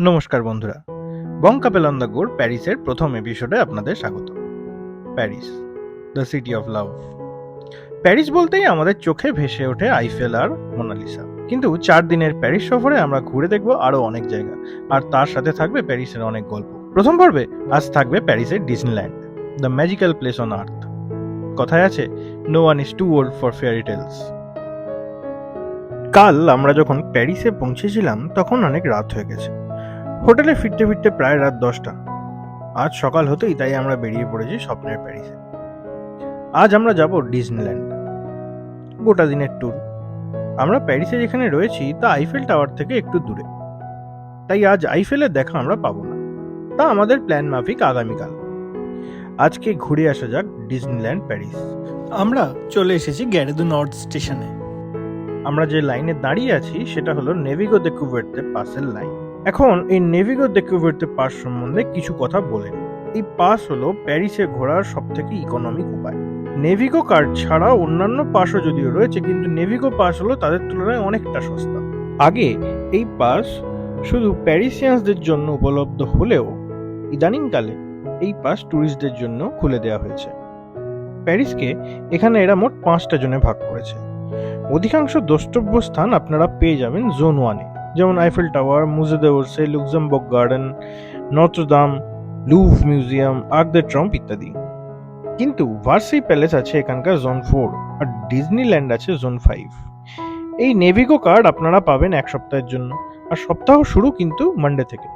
নমস্কার বন্ধুরা। বং couple on the প্যারিসের প্রথম এপিসোডে আপনাদের স্বাগত। Paris the city of love Paris বলতেই আমাদের চোখে ভেসে ওঠে আইফেল আর মোনালিসা কিন্তু চার দিনের প্যারিস সফরে আমরা ঘুরে দেখব আরও অনেক জায়গা। আর তার সাথে থাকবে প্যারিসের অনেক গল্প। প্রথম পর্বে আজ থাকবে প্যারিসের Disneyland the magical place on earth কথায় আছে no one is too old for fairy tales কাল আমরা যখন প্যারিসে পৌঁছেছিলাম, তখন অনেক রাত হয়ে গেছে। হোটেলে ফিরতে ফিরতে প্রায় রাত দশটা। আজ সকাল হতেই তাই আমরা বেরিয়ে পড়েছি স্বপ্নের প্যারিসে। আজ আমরা যাব ডিজনিল্যান্ড। গোটা দিনের ট্যুর। আমরা প্যারিসে যেখানে রয়েছি তা আইফেল টাওয়ার থেকে একটু দূরে। তাই আজ আইফেলের দেখা আমরা পাবো না। তা আমাদের প্ল্যান মাফিক আগামীকাল। আজকে ঘুরে আসা যাক ডিজনিল্যান্ড প্যারিস। আমরা চলে এসেছি গ্যারেদু নর্থ স্টেশনে। আমরা যে লাইনে দাঁড়িয়ে আছি সেটা হলো নেভিগো দে কুভার্তে পাসের লাইন। এখন এই নেভিগো দে কুভার্তে পাস সম্বন্ধে কিছু কথা বলেন এই পাস হলো প্যারিসে ঘোরার সব থেকে ইকোনমিক উপায়। নেভিগো কার্ড ছাড়া অন্যান্য পাসও যদিও রয়েছে, কিন্তু নেভিগো পাস হলো তাদের তুলনায় অনেকটা সস্তা। আগে এই পাস শুধু প্যারিসিয়ানসদের জন্য উপলব্ধ হলেও ইদানিংকালে এই পাস ট্যুরিস্টদের জন্য খুলে দেওয়া হয়েছে। প্যারিসকে এখানে এরা মোট পাঁচটা জনে ভাগ করেছে। অধিকাংশ দ্রষ্টব্য স্থান আপনারা পেয়ে যাবেন জোন ওয়ানে যেমন Eiffel Tower Musee d' Orsay Luxembourg Garden Notre Dame Louvre Museum Arc de Triomphe ইত্যাদি। কিন্তু ভার্সি প্যালেস আছে এখানকার জোন ফোর আর ডিজনিল্যান্ড আছে জোন ফাইভ এই নেভিগো কার্ড আপনারা পাবেন এক সপ্তাহের জন্য। আর সপ্তাহ শুরু কিন্তু মানডে থেকে।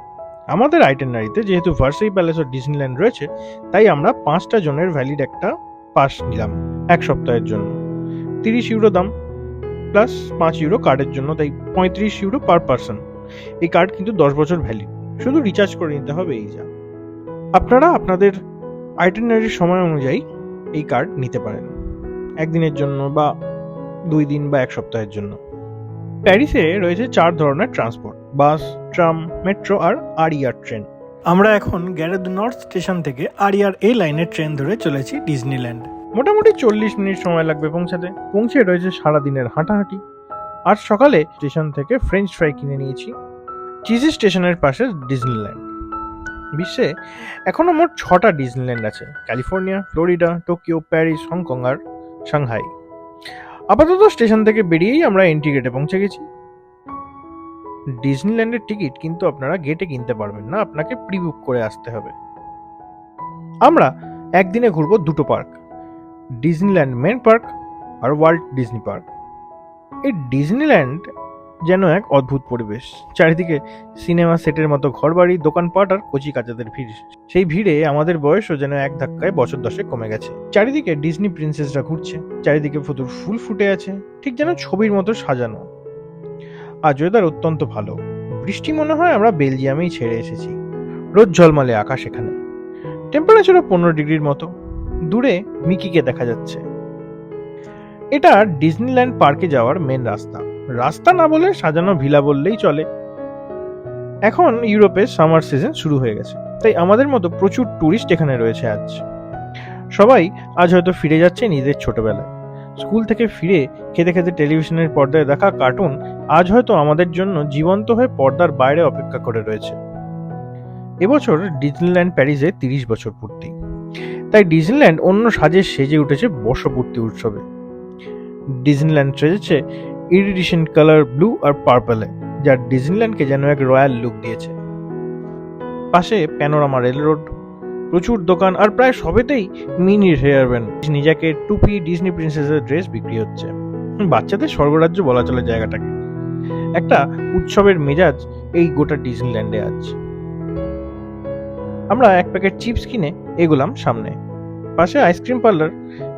আমাদের আইটেনারিতে যেহেতু ভার্সি প্যালেস ও ডিজনিল্যান্ড রয়েছে, তাই আমরা পাঁচটা জনের ভ্যালিড একটা পাস নিলাম এক সপ্তাহের জন্য। তিরিশ ইউরো দাম। প্লাস পাঁচ ইউরো কার্ডের জন্য, তাই পঁয়ত্রিশ ইউরো পার পার্সন এই কার্ড কিন্তু দশ বছর ভ্যালিড শুধু রিচার্জ করে নিতে হবে এই যা। আপনারা আপনাদের আইটেনারির সময় অনুযায়ী এই কার্ড নিতে পারেন। একদিনের জন্য বা দুই দিন বা এক সপ্তাহের জন্য। প্যারিসে রয়েছে চার ধরনের ট্রান্সপোর্ট বাস ট্রাম মেট্রো আর আরিয়ার ট্রেন আমরা এখন গ্যারেদ নর্থ স্টেশন থেকে আরিয়ার এ লাইনের ট্রেন ধরে চলেছি ডিজনিল্যান্ড মোটামুটি চল্লিশ মিনিট সময় লাগবে পৌঁছাতে। পৌঁছে রয়েছে সারাদিনের হাঁটাহাঁটি। আজ সকালে স্টেশন থেকে ফ্রেঞ্চ ফ্রাই কিনে নিয়েছি। চিজি স্টেশনের পাশে ডিজনিল্যান্ড বিশ্বে এখনও মোট ছটা ডিজনিল্যান্ড আছে। California, Florida, Tokyo, Paris Hong Kong আর সাংহাই। আপাতত স্টেশন থেকে বেরিয়েই আমরা এন্ট্রি গেটে পৌঁছে গেছি। ডিজনিল্যান্ডের টিকিট কিন্তু আপনারা গেটে কিনতে পারবেন না। আপনাকে প্রি বুক করে আসতে হবে। আমরা একদিনে ঘুরবো দুটো পার্ক ডিজনিল্যান্ড মেন পার্ক আর ওয়ার্ল্ড ডিজনি পার্ক এই ডিজনিল্যান্ড যেন এক অদ্ভুত পরিবেশ। চারিদিকে সিনেমা সেটের মতো ঘরবাড়ি, দোকানপাট আর কচি কাচাদের ভিড়। সেই ভিড়ে আমাদের বয়সও যেন এক ধাক্কায় বছর দশে কমে গেছে। চারিদিকে ডিজনি প্রিন্সেসরা ঘুরছে। চারিদিকে ফতুর ফুল ফুটে আছে। ঠিক যেন ছবির মতো সাজানো। আজ ওয়েদার অত্যন্ত ভালো। বৃষ্টি মনে হয় আমরা বেলজিয়ামেই ছেড়ে এসেছি। রোদ ঝলমলে আকাশ এখানে। টেম্পারেচারও পনেরো ডিগ্রির মতো। দূরে মিকিকে দেখা যাচ্ছে। এটা ডিজনিল্যান্ড পার্কে যাওয়ার মেন রাস্তা। রাস্তা না বলে সাজানো ভিলা বললেই চলে। এখন ইউরোপের সামার সিজন শুরু হয়ে গেছে, তাই আমাদের মতো প্রচুর ট্যুরিস্ট এখানে রয়েছে আজ। সবাই আজ হয়তো ফিরে যাচ্ছে নিজের ছোটবেলায়। স্কুল থেকে ফিরে খেতে খেতে টেলিভিশনের পর্দায় দেখা কার্টুন আজ হয়তো আমাদের জন্য জীবন্ত হয়ে পর্দার বাইরে অপেক্ষা করে রয়েছে। এবছর ডিজনিল্যান্ড প্যারিসে তিরিশ বছর পূর্তি। তাই ডিজনিল্যান্ড অন্য সাজে সেজে উঠেছে বর্ষপূর্তি উৎসবে। ডিজনিল্যান্ড সেজেছে ইরিডিশন কালার ব্লু আর পার্পলে, যা ডিজনিল্যান্ডকে যেন এক রয়্যাল লুক দিয়েছে। পাশে প্যানোরামা রেল রোড, প্রচুর দোকান আর প্রায় সবেতেই মিনি হেয়ার ব্যান্ড জ্যাকেট টুপি ডিজনি প্রিন্সেসের ড্রেস বিক্রি হচ্ছে। বাচ্চাদের স্বর্গরাজ্য বলা চলে জায়গাটাকে। একটা উৎসবের মেজাজ এই গোটা ডিজনিল্যান্ডে আজ। আমরা এক প্যাকেট চিপস কিনে এগোলাম সামনে। পাশে আইসক্রিম পার্লার,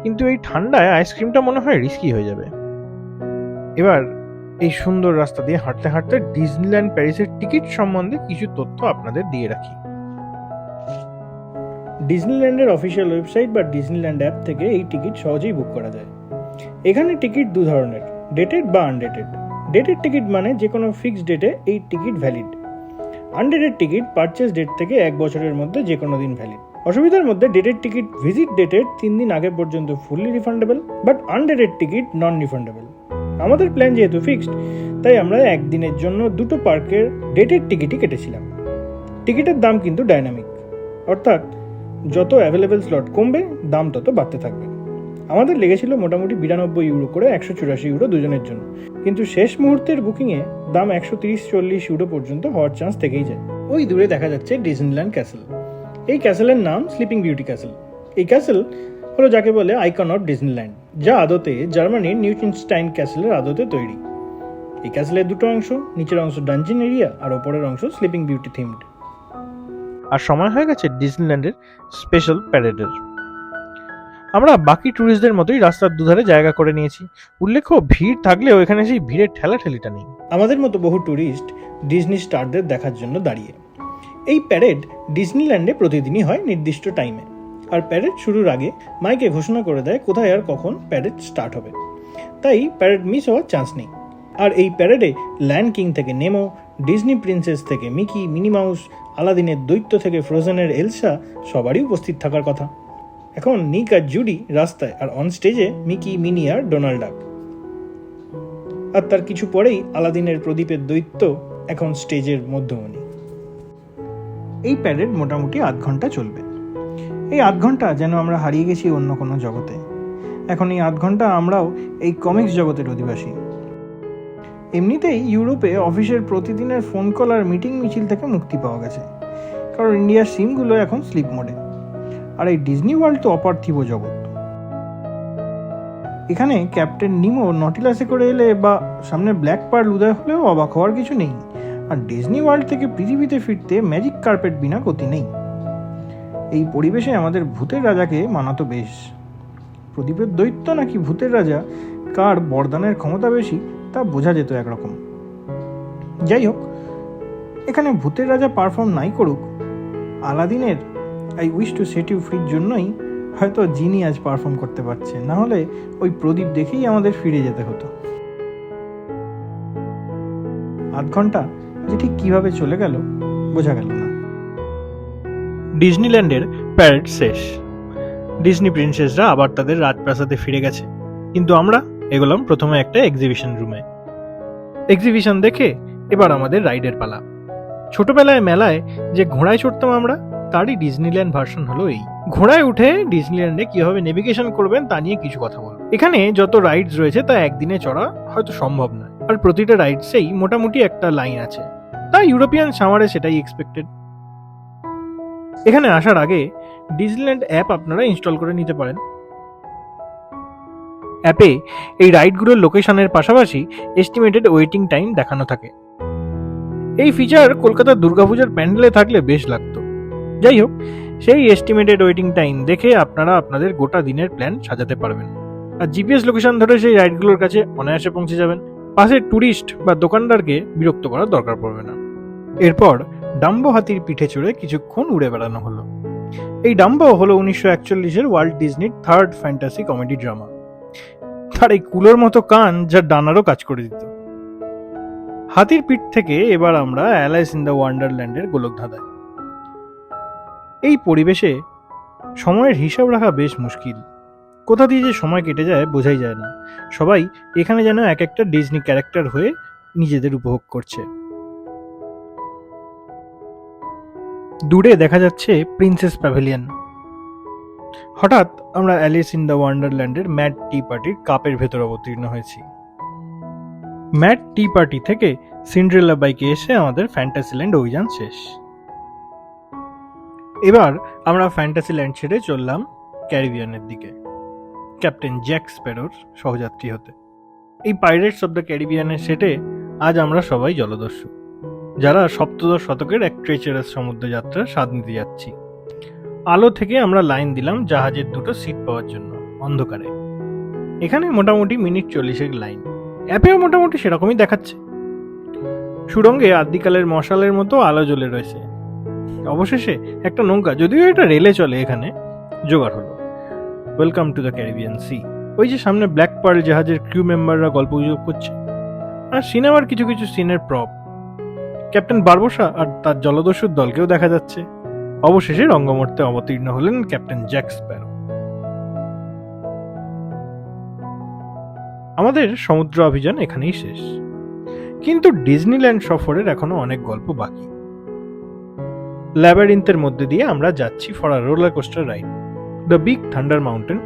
কিন্তু এই ঠান্ডায় আইসক্রিমটা মনে হয় রিস্কি হয়ে যাবে। এবার এই সুন্দর রাস্তা দিয়ে হাঁটতে হাঁটতে ডিজনিল্যান্ড প্যারিসের টিকিট সম্বন্ধে কিছু তথ্য আপনাদের দিয়ে রাখি। ডিজনিল্যান্ডের অফিসিয়াল ওয়েবসাইট বা ডিজনিল্যান্ড অ্যাপ থেকে এই টিকিট সহজেই বুক করা যায়। এখানে টিকিট দু ধরনের, ডেটেড বা আনডেটেড। ডেটেড টিকিট মানে যে কোনো ফিক্সড ডেটে এই ticket valid undated ticket purchase date থেকে এক বছরের মধ্যে যে কোনো দিন ভ্যালিড অসুবিধার মধ্যে ডেটেড টিকিট ভিজিট ডেটের তিন দিন আগে পর্যন্ত fully refundable but undated ticket non refundable আমাদের প্ল্যান যেহেতু ফিক্সড তাই আমরা একদিনের জন্য দুটো পার্কের ডেটের টিকিটই কেটেছিলাম। টিকিটের দাম কিন্তু ডাইনামিক অর্থাৎ যত অ্যাভেলেবেল স্লট কমবে, দাম তত বাড়তে থাকবে। আমাদের লেগেছিল মোটামুটি বিরানব্বই ইউরো করে একশো চুরাশি ইউরো দুজনের জন্য। কিন্তু শেষ মুহূর্তের বুকিংয়ে দাম একশো তিরিশ, চল্লিশ ইউরো পর্যন্ত হওয়ার চান্স থেকেই যায়। ওই দূরে দেখা যাচ্ছে ডিজনিল্যান্ড ক্যাসেল। এই ক্যাসেলের নাম স্লিপিং বিউটি ক্যাসেল। এই ক্যাসেল হলো যাকে বলে আইকন অফ ডিজনিল্যান্ড, যা আদতে জার্মানির নিউচিনস্টাইন ক্যাসেলের আদতে তৈরি। এই ক্যাসেলের দুটো অংশ, নিচের অংশ ডানজিন এরিয়া আর ওপরের অংশ স্লিপিং বিউটি থিমড। আর সময় হয়ে গেছে ডিজনিল্যান্ডের স্পেশাল প্যারেডের। আমরা বাকি ট্যুরিস্টদের মতোই রাস্তার দুধারে জায়গা করে নিয়েছি। উল্লেখ্য, ভিড় থাকলেও এখানে সেই ভিড়ের ঠেলাঠেলিটা নেই। আমাদের মতো বহু ট্যুরিস্ট ডিজনি স্টারদের দেখার জন্য দাঁড়িয়ে। এই প্যারেড ডিজনিল্যান্ডে প্রতিদিনই হয় নির্দিষ্ট টাইমে আর প্যারেড শুরুর আগে মাইকে ঘোষণা করে দেয় কোথায় আর কখন প্যারেড স্টার্ট হবে। তাই প্যারেড মিস হওয়ার চান্স নেই। আর এই প্যারেডে ল্যান্ড কিং থেকে নেমো ডিজনি প্রিন্সেস থেকে মিকি মিনি মাউস আলাদিনের দৈত্য থেকে ফ্রোজেনের এলসা সবারই উপস্থিত থাকার কথা। এখন নিক আর জুডি রাস্তায় আর অন স্টেজে মিকি, মিনি আর ডোনাল্ড ডাক। আর তার কিছু পরেই আলাদিনের প্রদীপের দৈত্য এখন স্টেজের মধ্যমণি। এই প্যারেড মোটামুটি আধ ঘণ্টা চলবে। এই আধ ঘণ্টা যেন আমরা হারিয়ে গেছি অন্য কোনো জগতে। এখন এই আধ ঘণ্টা আমরাও এই কমিক্স জগতের অধিবাসী। এমনিতেই ইউরোপে অফিসের প্রতিদিনের ফোন কল আর মিটিং মিছিল থেকে মুক্তি পাওয়া গেছে। কারণ ইন্ডিয়ার সিমগুলো এখন স্লিপ মোডে আর এই ডিজনি ওয়ার্ল্ড তো অপার্থিব জগৎ। এখানে ক্যাপ্টেন নিমো নটিলাসে করে এলে বা সামনে ব্ল্যাক পার্ল উদয় হলেও অবাক হওয়ার কিছু নেই। আর ডিজনি ওয়ার্ল্ড থেকে পৃথিবীতে ফিরতে ম্যাজিক কার্পেট বিনা গতি নেই। এই পরিবেশে আমাদের ভূতের রাজাকে মানাতো বেশ। প্রদীপের দৈত্য নাকি ভূতের রাজা? কার বরদানের ক্ষমতা বেশি? তা বোঝা যেত একরকম। যাই হোক, এখানে ভূতের রাজা পারফর্ম নাই করুক, আলাদিনের I wish to set you ফ্রির জন্যই হয়তো জিনি আজ পারফর্ম করতে পারছে। না হলে ওই প্রদীপ দেখেই আমাদের ফিরে যেতে হতো। আধ ঘণ্টা যে ঠিক কীভাবে চলে গেল, বোঝা গেল না। ডিজনিল্যান্ডের প্যারেড শেষ। ডিজনি প্রিন্সেসরা আবার তাদের রাজপ্রাসাদে ফিরে গেছে। কিন্তু আমরা এগোলাম প্রথমে একটা এক্সিবিশন রুমে এক্সিবিশন দেখে এবার আমাদের রাইডের পালা। ছোটবেলায় মেলায় যে ঘোড়ায় চড়তাম আমরা তারই ডিজনিল্যান্ড ভার্সন হলো এই। ঘোড়ায় উঠে ডিজনিল্যান্ডে কীভাবে নেভিগেশন করবেন তা নিয়ে কিছু কথা বলব। এখানে যত রাইডস রয়েছে তা একদিনে চড়া হয়তো সম্ভব নয়। আর প্রতিটা রাইডসেই মোটামুটি একটা লাইন আছে। তা ইউরোপিয়ান সামারে সেটাই এক্সপেক্টেড এখানে আসার আগে ডিজনিল্যান্ড অ্যাপ আপনারা ইনস্টল করে নিতে পারেন। অ্যাপে এই রাইডগুলোর লোকেশনের পাশাপাশি এস্টিমেটেড ওয়েটিং টাইম দেখানো থাকে। এই ফিচার কলকাতার দুর্গাপূজার প্যান্ডেলে থাকলে বেশ লাগতো। যাই হোক, সেই এস্টিমেটেড ওয়েটিং টাইম দেখে আপনারা আপনাদের গোটা দিনের প্ল্যান সাজাতে পারবেন। আর জিপিএস লোকেশন ধরে সেই রাইডগুলোর কাছে অনায়াসে পৌঁছে যাবেন। পাশে ট্যুরিস্ট বা দোকানদারকে বিরক্ত করার দরকার পড়বে না। এরপর ডাম্বো হাতির পিঠে চড়ে কিছুক্ষণ উড়ে বেড়ানো হলো। এই ডাম্বো হলো উনিশশো একচল্লিশের ওয়ার্ল্ড ডিজনির থার্ড ফ্যান্টাসি কমেডি ড্রামা তার এই কুলোর মতো কান যা ডানারও কাজ করে দিত। হাতির পিঠ থেকে এবার আমরা অ্যালাইস ইন দ্য ওয়ান্ডারল্যান্ডের গোলকধাঁধায়। এই পরিবেশে সময়ের হিসাব রাখা বেশ মুশকিল। কোথা দিয়ে যে সময় কেটে যায় বোঝাই যায় না। সবাই এখানে যেন এক একটা ডিজনি ক্যারেক্টার হয়ে নিজেদের উপভোগ করছে। দূরে দেখা যাচ্ছে প্রিন্সেস প্যাভিলিয়ন হঠাৎ আমরা অ্যালিস ইন দ্য ওয়ান্ডারল্যান্ডের ম্যাট টি পার্টির কাপের ভেতর অবতীর্ণ হয়েছি। ম্যাট টি পার্টি থেকে সিন্ড্রেলা বাইকে এসে আমাদের ফ্যান্টাসিল্যান্ড অভিযান শেষ। এবার আমরা ফ্যান্টাসিল্যান্ড ছেড়ে চললাম ক্যারিবিয়ানের দিকে। ক্যাপ্টেন জ্যাক স্প্যারোর সহযাত্রী হতে। এই পাইরেটস অব দ্য ক্যারিবিয়ানের সেটে আজ আমরা সবাই জলদস্যু, যারা সপ্তদশ শতকের এক ট্রেচারাস সমুদ্র যাত্রার স্বাদ নিতে যাচ্ছি। আলো থেকে আমরা লাইন দিলাম জাহাজের দুটো সিট পাওয়ার জন্য, অন্ধকারে। এখানে মোটামুটি মিনিট চল্লিশের লাইন অ্যাপেও মোটামুটি সেরকমই দেখাচ্ছে। সুরঙ্গে আদিকালের মশালের মতো আলো জ্বলে রয়েছে। অবশেষে একটা নৌকা, যদিও এটা রেলে চলে এখানে, জোগাড় হলো। Welcome to the Caribbean sea ওই যে সামনে ব্ল্যাক পার্ল জাহাজের ক্রিউ মেম্বাররা গল্প গুজব করছে। আর সিনেমার কিছু কিছু সিনের প্রপ ক্যাপ্টেন বারবোসা আর তার জলদস্যুর দলকেও দেখা যাচ্ছে। অবশেষে রঙ্গমর্তে অবতীর্ণ হলেন ক্যাপ্টেন জ্যাক স্প্যারো আমাদের সমুদ্র অভিযান এখানেই শেষ। কিন্তু ডিজনিল্যান্ড সফরের এখনও অনেক গল্প বাকি। ল্যাবারিন্থের মধ্যে দিয়ে আমরা যাচ্ছি for a roller coaster ride the big thunder mountain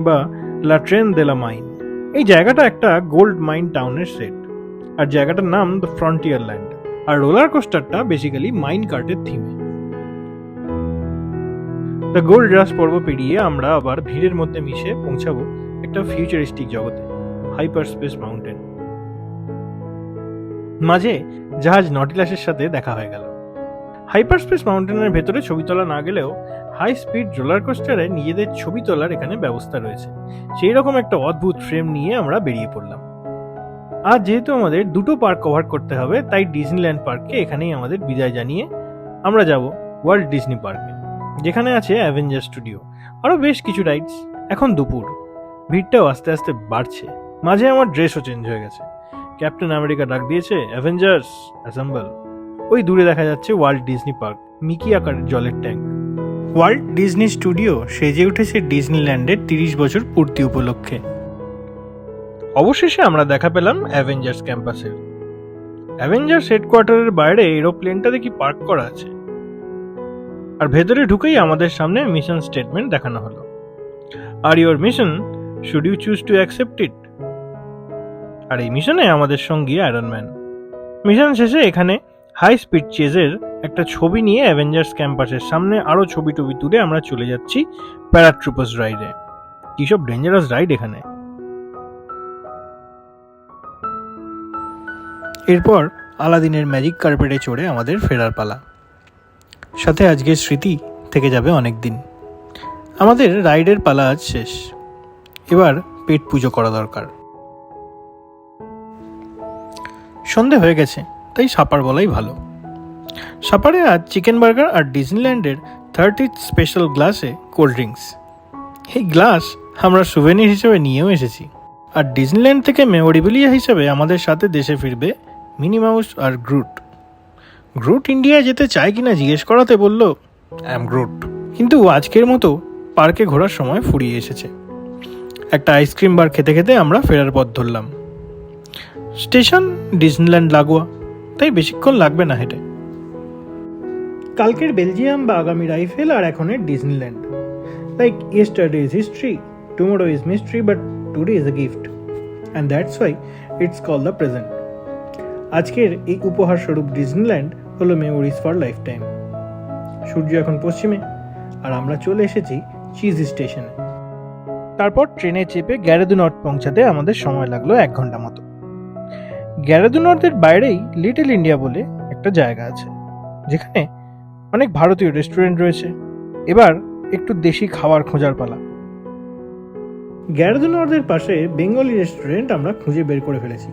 বা la train de la mine এই জায়গাটা একটা গোল্ড মাইন টাউনের সেট আর জায়গাটার নাম দ্য ফ্রন্টিয়ার ল্যান্ড আর রোলার কোস্টারটা বেসিক্যালি মাইন কার্টের থিমে দ্য গোল্ড রাশ পর্ব পেরিয়ে আমরা আবার ভিড়ের মধ্যে মিশে পৌঁছাবো একটা ফিউচারিস্টিক জগতে হাইপার স্পেস মাউন্টেন মাঝে জাহাজ নটিলাসের সাথে দেখা হয়ে গেল। হাইপার স্পেস মাউন্টেনের ভেতরে ছবি তোলা না গেলেও হাই স্পিড রোলার কোস্টারে নিজেদের ছবি তোলার এখানে ব্যবস্থা রয়েছে। সেই রকম একটা অদ্ভুত ফ্রেম নিয়ে আমরা বেরিয়ে পড়লাম। আর যেহেতু আমাদের দুটো পার্ক কভার করতে হবে, তাই ডিজনিল্যান্ড পার্ককে এখানেই আমাদের বিদায় জানিয়ে আমরা যাব ওয়ার্ল্ড ডিজনি পার্কে, যেখানে আছে অ্যাভেঞ্জার স্টুডিও। আরও বেশ কিছু রাইডস এখন দুপুর। ভিড়টাও আস্তে আস্তে বাড়ছে। মাঝে আমার ড্রেসও চেঞ্জ হয়ে গেছে। ক্যাপ্টেন আমেরিকা ডাক দিয়েছে, অ্যাভেঞ্জার্স, অ্যাসেম্বল। ওই দূরে দেখা যাচ্ছে ওয়ার্ল্ড ডিজনি পার্ক, মিকি আকারের জলের ট্যাঙ্ক। ওয়ার্ল্ড ডিজনি স্টুডিও সেজে উঠেছে ডিজনিল্যান্ডের তিরিশ বছর পূর্তি উপলক্ষে। অবশেষে আমরা দেখা পেলাম অ্যাভেঞ্জার্স ক্যাম্পাসের। অ্যাভেঞ্জার্স হেডকোয়ার্টারের বাইরে এরোপ্লেনটা দেখি পার্ক করা আছে। আর ভেতরে ঢুকেই আমাদের সামনে মিশন স্টেটমেন্ট দেখানো হলো। আর your mission, should you choose to accept it? আর এই মিশনে আমাদের সঙ্গী আয়রন ম্যান। মিশন শেষে এখানে হাই স্পিড চেজের একটা ছবি নিয়ে অ্যাভেঞ্জার্স ক্যাম্পাসের সামনে আরও ছবি টবি তুলে আমরা চলে যাচ্ছি প্যারাট্রুপার্স রাইডে সব ডেঞ্জারাস রাইড এখানে? এরপর আলাদিনের ম্যাজিক কার্পেটে চড়ে আমাদের ফেরার পালা। সাথে আজকের স্মৃতি থেকে যাবে অনেক দিন আমাদের রাইডের পালা আজ শেষ। এবার পেট পুজো করা দরকার। সন্ধে হয়ে গেছে। তাই সাপার বলাই ভালো। সাপারে আজ চিকেন বার্গার আর ডিজনিল্যান্ডের থার্টি স্পেশাল গ্লাসে কোল্ড ড্রিঙ্কস। এই গ্লাস আমরা সুভেনির হিসেবে নিয়েও এসেছি। আর ডিজনিল্যান্ড থেকে মেমোরিবিলিয়া হিসেবে আমাদের সাথে দেশে ফিরবে মিনি মাউস আর গ্রুট। গ্রুট ইন্ডিয়া যেতে চায় কিনা জিজ্ঞেস করাতে বলল অ্যাম গ্রুট। কিন্তু আজকের মতো পার্কে ঘোরার সময় ফুরিয়ে এসেছে। একটা আইসক্রিম বার খেতে খেতে আমরা ফেরার পথ ধরলাম। স্টেশন ডিজনিল্যান্ড লাগোয়া। তাই বেশিক্ষণ লাগবে না হেঁটে। কালকের বেলজিয়াম বা আগামী রাইফেল আর এখনের Disneyland. Like yesterday is history tomorrow is mystery but today is a gift and that's why it's call the present আজকের এই উপহার স্বরূপ ডিজনিল্যান্ড হলো মেমোরিজ ফর লাইফ টাইম সূর্য এখন পশ্চিমে, আর আমরা চলে এসেছি চিজ স্টেশনে তারপর ট্রেনে চেপে গ্যারেদু নর্থ পৌঁছাতে আমাদের সময় লাগল এক ঘণ্টা মতো। গ্যারেদু নর্থের বাইরেই লিটল ইন্ডিয়া বলে একটা জায়গা আছে, যেখানে অনেক ভারতীয় রেস্টুরেন্ট রয়েছে। এবার একটু দেশি খাবার খোঁজার পালা। গ্যারেদু নর্থের পাশে বেঙ্গলি রেস্টুরেন্ট আমরা খুঁজে বের করে ফেলেছি,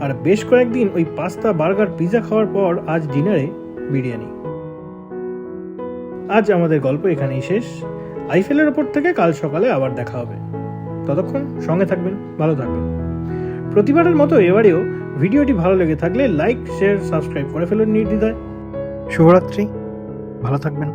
আর বেশ কয়েকদিন ওই পাস্তা, বার্গার পিৎজা খাওয়ার পর আজ ডিনারে বিরিয়ানি। আজ আমাদের গল্প এখানেই শেষ। আইফেলের ওপর থেকে কাল সকালে আবার দেখা হবে। ততক্ষণ সঙ্গে থাকবেন, ভালো থাকবেন। প্রতিবারের মতো এবারেও ভিডিওটি ভালো লেগে থাকলে লাইক শেয়ার সাবস্ক্রাইব করে ফেলুন নির্দ্বিধায়। শুভরাত্রি ভালো থাকবেন।